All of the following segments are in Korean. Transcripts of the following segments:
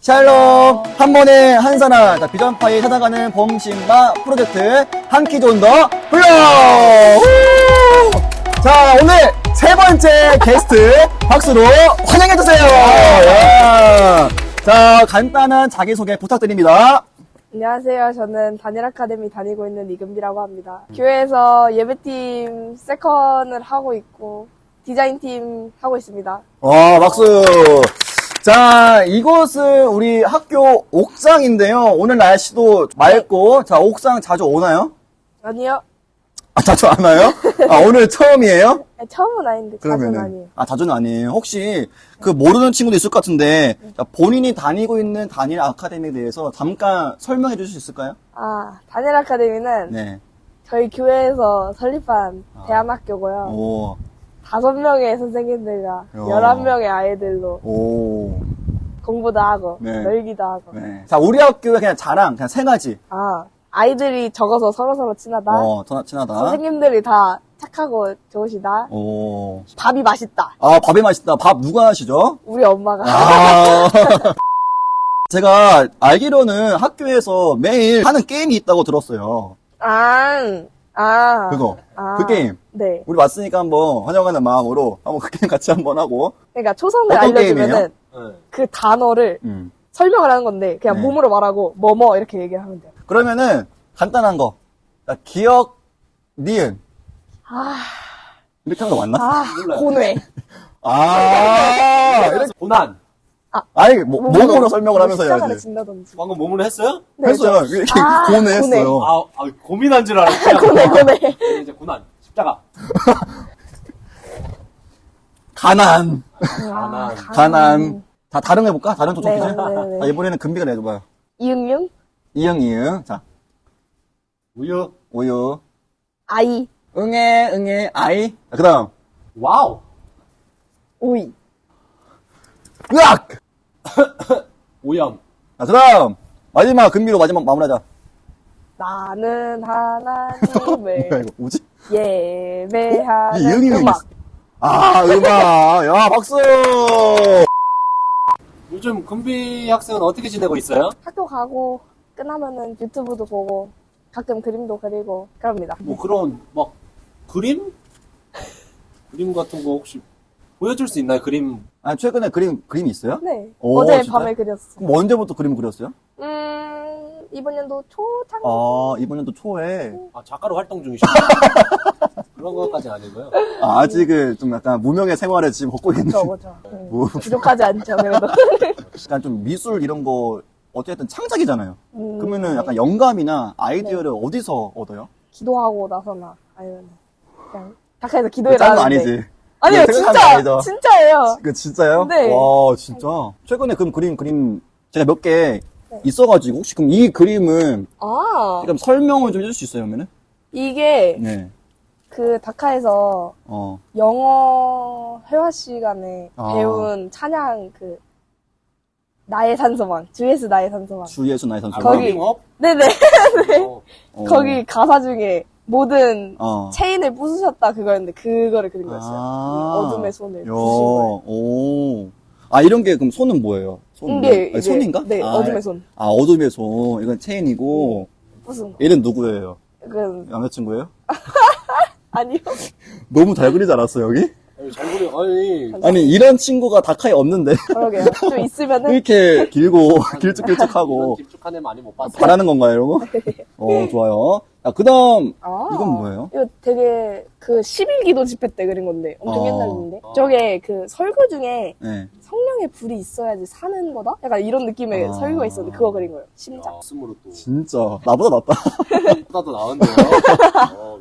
샬롬 한 번에 한 사람 자, 비전파이 찾아가는 범신마 프로젝트 한키좀더 불러 우! 자 오늘 세 번째 게스트 박수로 환영해 주세요 야. 자 간단한 자기소개 부탁드립니다 안녕하세요. 저는 단일 아카데미 다니고 있는 이금비라고 합니다. 교회에서 예배팀 세컨을 하고 있고 디자인팀 하고 있습니다. 와 박수 자 이곳은 우리 학교 옥상인데요 오늘 날씨도 맑고 자 옥상 자주 오나요? 아니요. 아, 자주 안 와요? 아 오늘 처음이에요? 아니, 처음은 아닌데 자주는 아니에요. 아 자주는 아니에요. 혹시 그 모르는 친구도 있을 것 같은데 자, 본인이 다니고 있는 단일 아카데미에 대해서 잠깐 설명해 주실 수 있을까요? 아 단일 아카데미는 네. 저희 교회에서 설립한 아. 대안학교고요. 오. 다섯 명의 선생님들과 열한 명의 아이들로 오. 공부도 하고 네. 놀기도 하고. 네. 자 우리 학교에 그냥 자랑 그냥 세 가지. 아 아이들이 적어서 서로 서로 친하다. 어 더- 친하다. 선생님들이 다 착하고 좋으시다. 오. 밥이 맛있다. 아 밥이 맛있다. 밥 누가 하시죠? 우리 엄마가. 아. 제가 알기로는 학교에서 매일 하는 게임이 있다고 들었어요. 아, 아. 그거. 아. 그 게임. 네. 우리 왔으니까 한번 환영하는 마음으로 한번 그 게임 같이 한번 하고. 그러니까 초성을 어떤 알려주면은 네. 그 단어를 음. 설명을 하는 건데 그냥 네. 몸으로 말하고 뭐뭐 이렇게 얘기를 하면 돼요. 그러면은 간단한 거. 자, 기억, 니은. 아, 이렇게 하는 거 맞나? 아, 몰라요. 고뇌. 아, 이렇게. 고난. 아니, 뭐, 몸으로 설명을 하면서 해야지. 진다든지. 방금 몸으로 했어요? 네, 했어요. 저- 이렇게 아, 고뇌 했어요. 아, 아 고민한 줄 알았어요. 고뇌, 고뇌. 네, 이제 고난. 십자가. 가난. 가난. 가난. 다 다른 거 해볼까? 다른 쪽 네? 네, 네. 자, 이번에는 금비가 내줘봐요. 이응융, 이응, 이응. 자, 우유. 우유. 아이, 응애, 응애, 아이. 자, 그 다음. 와우. 오이. 으악! 오염. 자, 그 다음. 마지막, 금비로 마지막 마무리하자. 나는 뭐야, 하나님을 이거 뭐지? 예배하는 이게 이응이 음악. 아, 음악. 야, 박수! 요즘 금비 학생은 어떻게 지내고 있어요? 학교 가고 끝나면은 유튜브도 보고 가끔 그림도 그리고 그럽니다. 뭐 그런 막 그림? 그림 같은 거 혹시 보여줄 수 있나요? 그림. 아, 최근에 그림, 그림이 있어요? 네. 오, 어제 진짜? 밤에 그렸어. 그럼 언제부터 그림 그렸어요? 음, 이번 연도 초창. 아, 이번 연도 초에. 아, 작가로 활동 중이시죠? 그런 것까지는 아니고요. 아, 아직은 좀 약간 무명의 생활을 지금 걷고 있는. 그죠, 그죠. 음, 뭐, 부족하지 않죠, 그래도. 약간 좀 미술 이런 거, 어쨌든 창작이잖아요. 음, 그러면은 네. 약간 영감이나 아이디어를 어디서 얻어요? 기도하고 나서나, 아니면 그냥 다카에서 기도해 짠거 나는데. 아니지? 아니요, 진짜, 아니죠? 진짜예요. 그 진짜요? 네. 와, 진짜. 최근에 그럼 그림, 그림, 제가 몇 개 네. 있어가지고, 혹시 그럼 이 그림은, 아, 그럼 설명을 좀 해줄 수 있어요, 그러면은? 이게 네. 그 다카에서 어. 영어 회화 시간에 아. 배운 찬양 그 나의 산소망 주예수 나의 산소망 주 예수 나의 선수. 아, 거기- 워밍업? 네네 어, 어. 거기 가사 중에 모든 어. 체인을 부수셨다 그거였는데 그거를 그린 거였어요 아. 어둠의 손을 요, 부수신 거예요 오. 아, 이런 게 그럼 손은 뭐예요? 손. 이게, 아니, 이게- 손인가? 네, 아, 어둠의 손. 아, 어둠의 손. 이건 체인이고, 부순 거 얘는 누구예요? 그 남자친구예요? 아니요 너무 잘 그리지 않았어, 여기? 아니, 잘 그려. 아니. 아니, 이런 친구가 다카에 없는데. 그러게요 좀 있으면은 이렇게 길고, 이런 길쭉길쭉하고, 깊숙한 애 많이 못 봤어요. 바라는 건가요, 이런 거? 어, 좋아요. 아, 그 다음, 아, 이건 뭐예요? 이거 되게 그 11기도 집회 때 그린 건데 엄청 어. 옛날인데 어. 저게 그 설교 중에 네. 성령의 불이 있어야 사는 거다? 약간 이런 느낌의 아. 설교가 있었는데 그거 그린 거예요. 심장. 야, 스으로 또. 진짜, 나보다 낫다. 보다도 나은데요. 어,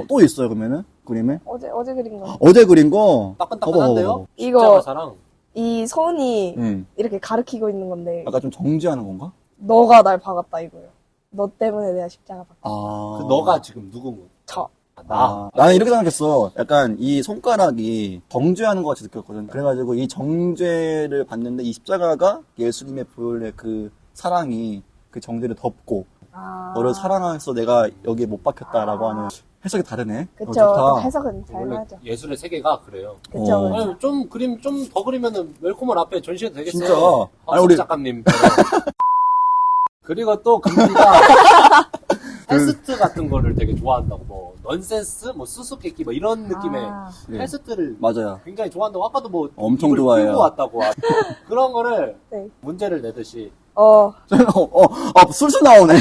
야, 또 있어요, 그러면은? 그림에? 어제 어제 그린 거. 어제 그린 거? 따끈따끈한데요? 이거- 십자가 사랑. 이 손이 응. 이렇게 가리키고 있는 건데 약간 좀 정지하는 건가? 너가 날 박았다 이거예요. 너 때문에 내가 십자가 박았다. 아. 그 너가 지금 누군 거? 저. 나. 아, 나는 이렇게 생각했어. 약간 이 손가락이 정죄하는 것 같이 느꼈거든. 그래가지고 이 정죄를 봤는데 이 십자가가 예수님의 보혈의 그 사랑이 그 정죄를 덮고 아. 너를 사랑해서 내가 여기에 못 박혔다라고 아. 하는 해석이 다르네. 어, 그쵸. 좋다. 해석은 잘 원래 맞아. 예술의 세계가 그래요. 그쵸. 어. 아니, 좀 그림 좀 더 그리면은 웰코먼 앞에 전시해도 되겠어요. 진짜. 아니, 아니 우리- 작가님. 그리고 또 금기가 헬스트 같은 거를 되게 좋아한다고 뭐 넌센스, 뭐 수수께끼 뭐 이런 느낌의 아, 네. 헬스트를 맞아요. 굉장히 좋아한다고 아까도 뭐 엄청 좋아해요. 풀고 왔다고 하- 그런 거를 네. 문제를 내듯이 어, 어, 어, 어, 술술 나오네.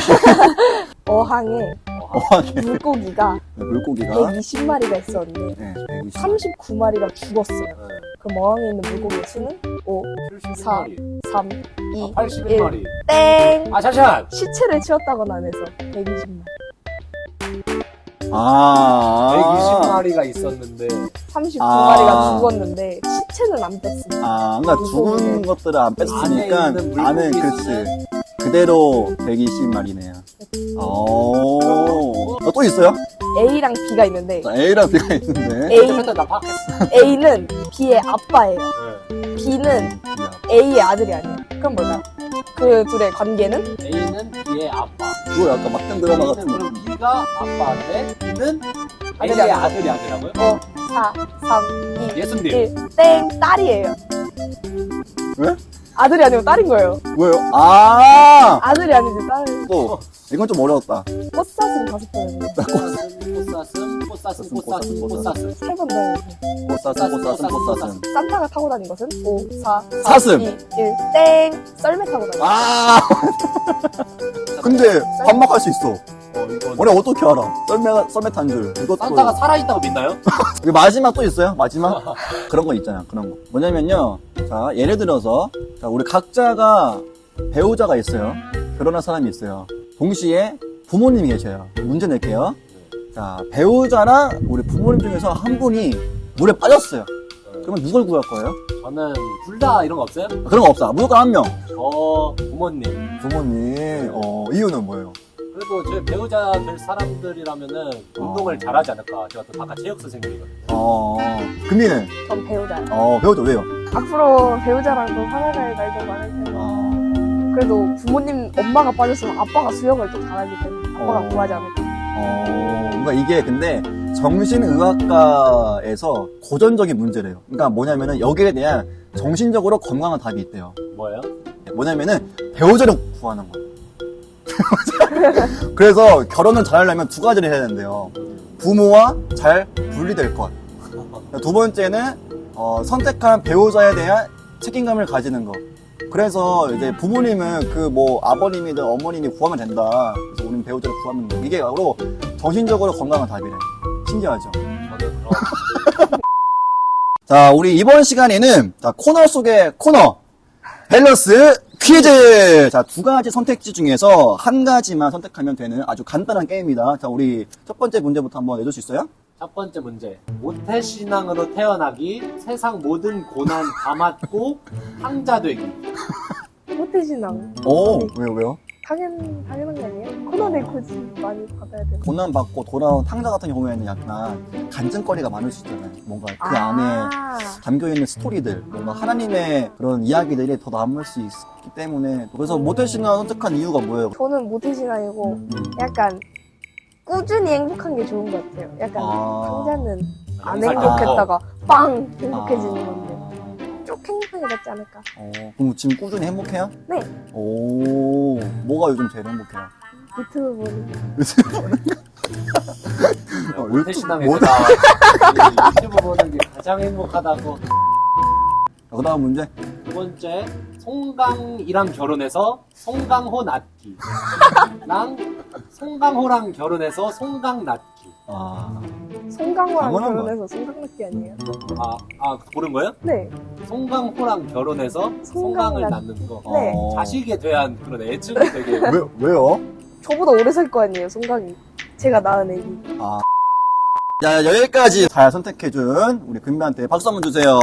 어항에 어항에 물고기가 물고기가. 120마리가 있었는데 네, 120. 39마리가 죽었어요. 네. 그럼 어항에 있는 물고기의 수는 5, 71마리, 3, 2, 아, 1, 81마리. 땡! 아 잠시만. 시체를 치웠다고는 안 해서 120마리. 아. 120마리가 있었는데 39마리가 아. 죽었는데 시체는 안 뺐습니다. 아, 그러니까 죽은 것들을 안 뺐으니까 안에 있는 물고기 그렇지. 그대로 120마리네요. 오. 어, 또 있어요? A랑 B가 있는데 자, A랑 B가 있는데. A, 맨날 나 파악했어. A는 B의 아빠예요. 네. B는 야, A의 아들이 아니에요. 그럼 뭘까요? 그 둘의 관계는 A는 B의 아빠. 그거 약간 막장 드라마 같은 거. 그럼 B가 아빠인데 B는 아들이 A의 아들. 아들이 아니라고요? 5, 4, 3, 2, 예수님. 1, 땡! 딸이에요. 왜? 아들이 아니고 딸인 거예요. 왜요? 아! 아들이 아니지 딸. 또, 이건 좀 어려웠다. 꽃사슴 다섯 번이요 꽃사슴, 꽃사슴, 꽃사슴, 꽃사슴. 세번 더 해주세요. 꽃사슴, 꽃사슴, 꽃사슴. 산타가 타고 다닌 것은 5, 4, 3, 사슴. 2, 1, 땡! 썰매 타고 다녀. 아! 근데 반박할 수 있어. 어, 이건 우리 어떻게 알아? 썰매, 썰매 탄 줄. 이것도. 산타가 살아있다고 믿나요? 여기 마지막 또 있어요? 마지막? 그런 거 있잖아, 그런 거. 뭐냐면요. 자, 예를 들어서, 자, 우리 각자가 배우자가 있어요. 결혼한 사람이 있어요. 동시에 부모님이 계셔요. 문제 낼게요. 자, 배우자랑 우리 부모님 중에서 한 분이 물에 빠졌어요. 그러면 누굴 구할 거예요? 저는 둘 다 이런 거 없어요? 그런 거 없어. 무조건 한 명. 저 부모님. 부모님. 어, 이유는 뭐예요? 그래도 제 배우자 될 사람들이라면은 운동을 잘하지 않을까. 제가 또 아까 체육 선생님이거든요. 어, 금이는? 전 배우자요. 어, 배우자 왜요? 앞으로 배우자랑도 살아갈 날도 많을 텐데. 어, 그래도 부모님, 엄마가 빠졌으면 아빠가 수영을 또 잘하기 때문에 아빠가 어. 구하지 않을까. 어, 그러니까 이게 근데 정신의학과에서 고전적인 문제래요. 그러니까 뭐냐면은 여기에 대한 정신적으로 건강한 답이 있대요. 뭐예요? 뭐냐면은 배우자를 구하는 거예요. 그래서 결혼을 잘하려면 두 가지를 해야 된대요. 부모와 잘 분리될 것. 두 번째는 어, 선택한 배우자에 대한 책임감을 가지는 거. 그래서 이제 부모님은 그 뭐 아버님이든 어머님이 구하면 된다. 그래서 우리는 배우자를 구하면 돼. 이게 바로 정신적으로 건강한 답이래. 신기하죠? 자, 우리 이번 시간에는 자, 코너 속의 코너 밸런스 퀴즈. 자, 두 가지 선택지 중에서 한 가지만 선택하면 되는 아주 간단한 게임입니다. 자, 우리 첫 번째 문제부터 한번 내줄 수 있어요? 첫 번째 문제. 모태신앙으로 태어나기, 세상 모든 고난 다 맞고 황자 되기. 호태신앙. 오, 왜요, 왜요? 당연, 당연한 거 아니에요? 코너네 굳이 많이 받아야 되는. 고난 받고 돌아온 탕자 같은 경우에는 약간 간증거리가 많을 수 있잖아요. 뭔가 그 안에 아, 담겨 있는 스토리들, 뭔가 하나님의 그런 이야기들이 더 남을 수 있기 때문에. 그래서 모태 신앙 선택한 이유가 뭐예요? 저는 모태신앙이고 음. 약간 꾸준히 행복한 게 좋은 것 같아요. 약간 아. 상자는 안 영상 행복했다가 빵 행복해지는 아. 건데 쭉 행복하게 낫지 않을까? 어, 그럼 지금 꾸준히 행복해요? 네. 오, 뭐가 요즘 제일 행복해요? 유튜브 보는 어, 모태 신앙에 뭐- 내가 이 유튜브 보는 게 가장 행복하다고. 그 다음 문제? 두 번째, 송강이랑 결혼해서 송강호 낳기. 랑 송강호랑 결혼해서 송강 낳기. 아, 송강호랑 당연한 결혼해서 송강락기 아니에요? 아, 아, 고른 거예요? 네. 송강호랑 결혼해서 송강을 송강 낳는 거. 네. 어. 자식에 대한 그런 애증이 되게. 왜, 왜요? 저보다 오래 살 거 아니에요, 송강이. 제가 낳은 애기. 아. 자, 여기까지 잘 선택해준 우리 금비한테 박수 한번 주세요.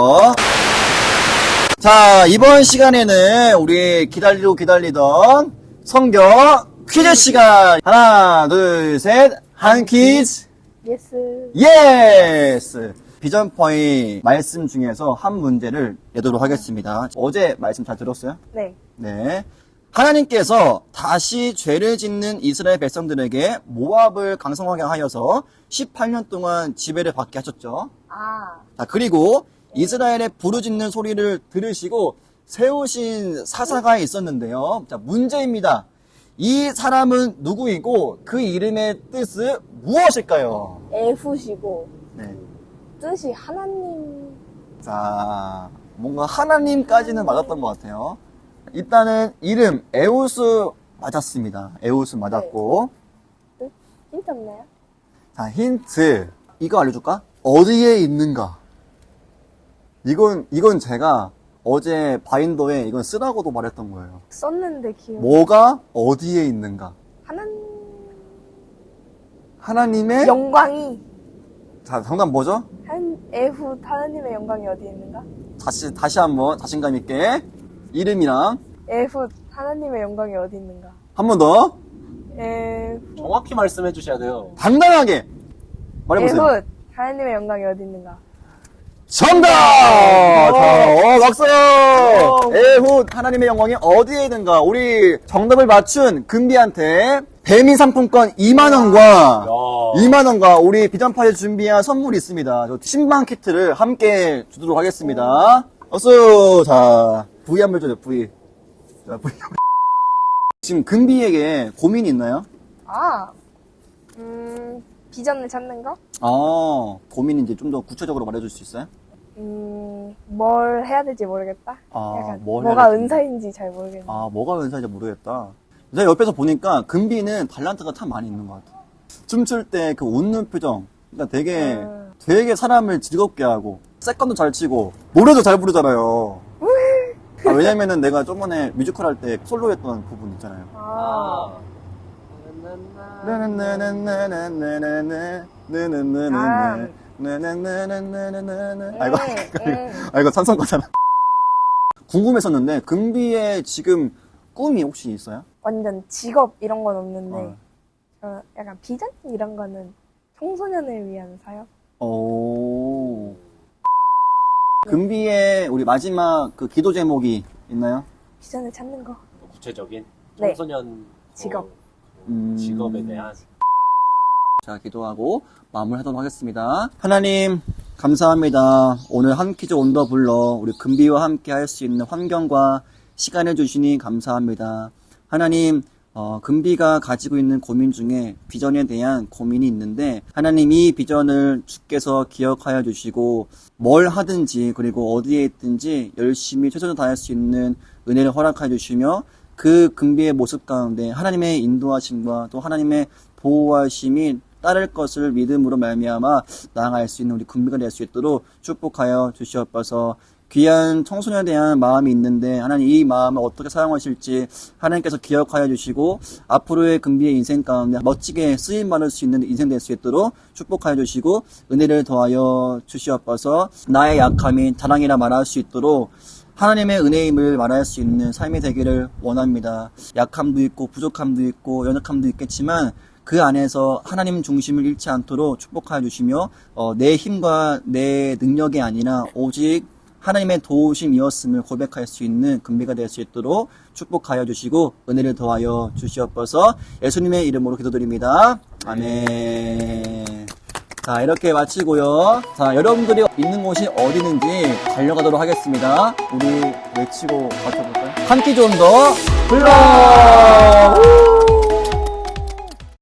자, 이번 시간에는 우리 기다리고 기다리던 성경 퀴즈 시간. 하나, 둘, 셋. 한 퀴즈. 예스. 예스! 비전 포인트 말씀 중에서 한 문제를 내도록 하겠습니다. 어제 말씀 잘 들었어요? 네. 네. 하나님께서 다시 죄를 짓는 이스라엘 백성들에게 모압을 강성하게 하여서 18년 동안 지배를 받게 하셨죠. 아, 자, 그리고 이스라엘의 부르짖는 소리를 들으시고 세우신 사사가 있었는데요. 자, 문제입니다. 이 사람은 누구이고 그 이름의 뜻은 무엇일까요? 에후시고, 네. 뜻이 하나님, 자, 뭔가 하나님까지는 맞았던 것 같아요. 일단은 이름 에우스 맞았습니다. 에우스 맞았고. 뜻? 힌트 없나요? 자, 힌트. 이거 알려줄까? 어디에 있는가? 이건, 이건 제가 어제 바인더에 이건 쓰라고도 말했던 거예요. 썼는데 기억. 뭐가 어디에 있는가? 하나님, 하나님의, 영광이, 자, 정답 뭐죠? 한, 에후, 하나님의 영광이 어디에 있는가? 다시, 다시 한번 자신감 있게. 이름이랑 에후, 하나님의 영광이 어디 있는가? 한 번 더. 에후, 정확히 말씀해 주셔야 돼요. 당당하게 말해보세요. 에후, 하나님의 영광이 어디 있는가? 정답! 자, 어, 박수! 에훗, 하나님의 영광이 어디에 있는가? 우리 정답을 맞춘 금비한테 배민 상품권 2만원과, 야. 2만원과 우리 비전파에 준비한 선물이 있습니다. 저 신방 키트를 함께 주도록 하겠습니다. 박수! 자, V 한번 줘요, V. 자, V. 지금 금비에게 고민이 있나요? 아, 음, 비전을 찾는 거? 아, 고민인지 좀더 구체적으로 말해줄 수 있어요? 음, 뭘 해야 될지 모르겠다. 아, 약간 뭘 해야 뭐가 될지. 은사인지 잘 모르겠네. 아, 뭐가 은사인지 모르겠다. 제가 옆에서 보니까 금비는 달란트가 참 많이 있는 것 같아. 춤출 때 그 웃는 표정. 그러니까 되게, 음. 되게 사람을 즐겁게 하고, 세컨도 잘 치고, 노래도 잘 부르잖아요. 아, 왜냐면은 내가 저번에 뮤지컬 할 때 솔로 했던 부분 있잖아요. 아, 아이고, 음. 아, 이거 찬성가잖아. 궁금했었는데, 금비의 지금 꿈이 혹시 있어요? 완전 직업 이런 건 없는데, 어. 저 약간 비전 이런 거는 청소년을 위한 사역? 오. 금비의 우리 마지막 그 기도 제목이 있나요? 비전을 찾는 거. 구체적인 네. 청소년 직업. 어, 음. 직업에 대한 자, 기도하고 마무리하도록 하겠습니다. 하나님, 감사합니다. 오늘 한 퀴즈 온더 불러 우리 금비와 함께 할 수 있는 환경과 시간을 주시니 감사합니다. 하나님, 어, 금비가 가지고 있는 고민 중에 비전에 대한 고민이 있는데 하나님 이 비전을 주께서 기억하여 주시고 뭘 하든지 그리고 어디에 있든지 열심히 최선을 다할 수 있는 은혜를 허락하여 주시며 그 금비의 모습 가운데 하나님의 인도하심과 또 하나님의 보호하심이 따를 것을 믿음으로 말미암아 나아갈 수 있는 우리 금비가 될 수 있도록 축복하여 주시옵소서. 귀한 청소년에 대한 마음이 있는데 하나님 이 마음을 어떻게 사용하실지 하나님께서 기억하여 주시고 앞으로의 금비의 인생 가운데 멋지게 쓰임 받을 수 있는 인생 될 수 있도록 축복하여 주시고 은혜를 더하여 주시옵소서. 나의 약함이 자랑이라 말할 수 있도록 하나님의 은혜임을 말할 수 있는 삶이 되기를 원합니다. 약함도 있고 부족함도 있고 연약함도 있겠지만 그 안에서 하나님 중심을 잃지 않도록 축복하여 주시며 어, 내 힘과 내 능력이 아니라 오직 하나님의 도우심이었음을 고백할 수 있는 금비가 될 수 있도록 축복하여 주시고 은혜를 더하여 주시옵소서 예수님의 이름으로 기도드립니다. 아멘. 자, 이렇게 마치고요. 자, 여러분들이 있는 곳이 어디 있는지 달려가도록 하겠습니다. 우리 외치고 맞춰볼까요? 한 끼 좀 더 불러! 우!